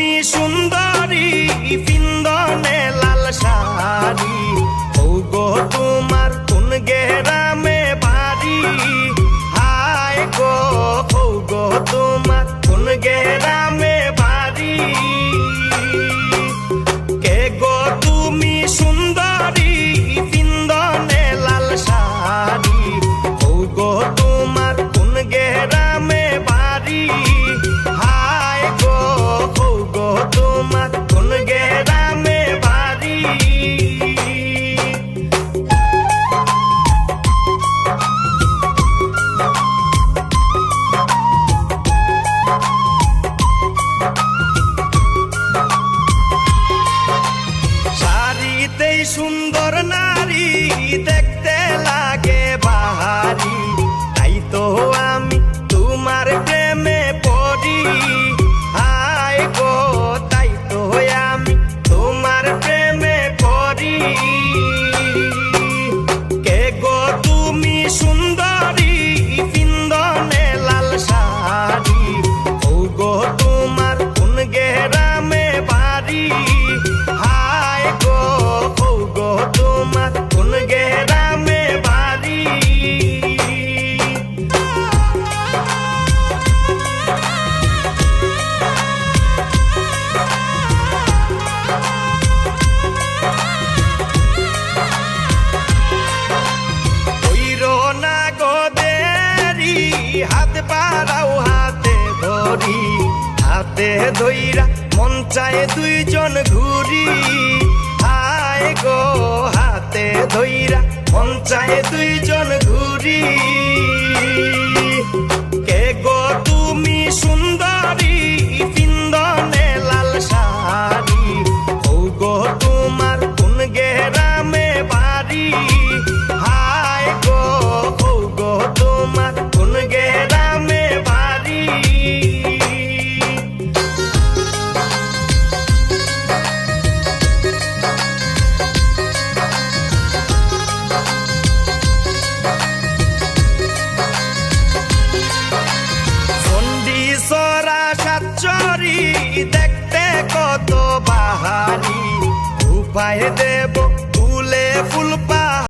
তুমি সুন্দরী পিন্দনে লাল শাড়ি। গো তোমার কোন গেরামে বাড়ি? হায় গো ও গো তোমার কোন গেরামে বাড়ি? কে গো তুমি সুন্দরী? এতেই সুন্দর নারী দেখতে লাগে বাহারি। হাতে পাড়াও, হাতে ধরি, হাতে ধইরা মন চায় দুইজন ঘুরি। হায় গো, হাতে ধইরা মন চায় দুইজন ঘুরি। কে গো তুমি সুন্দরী? vai render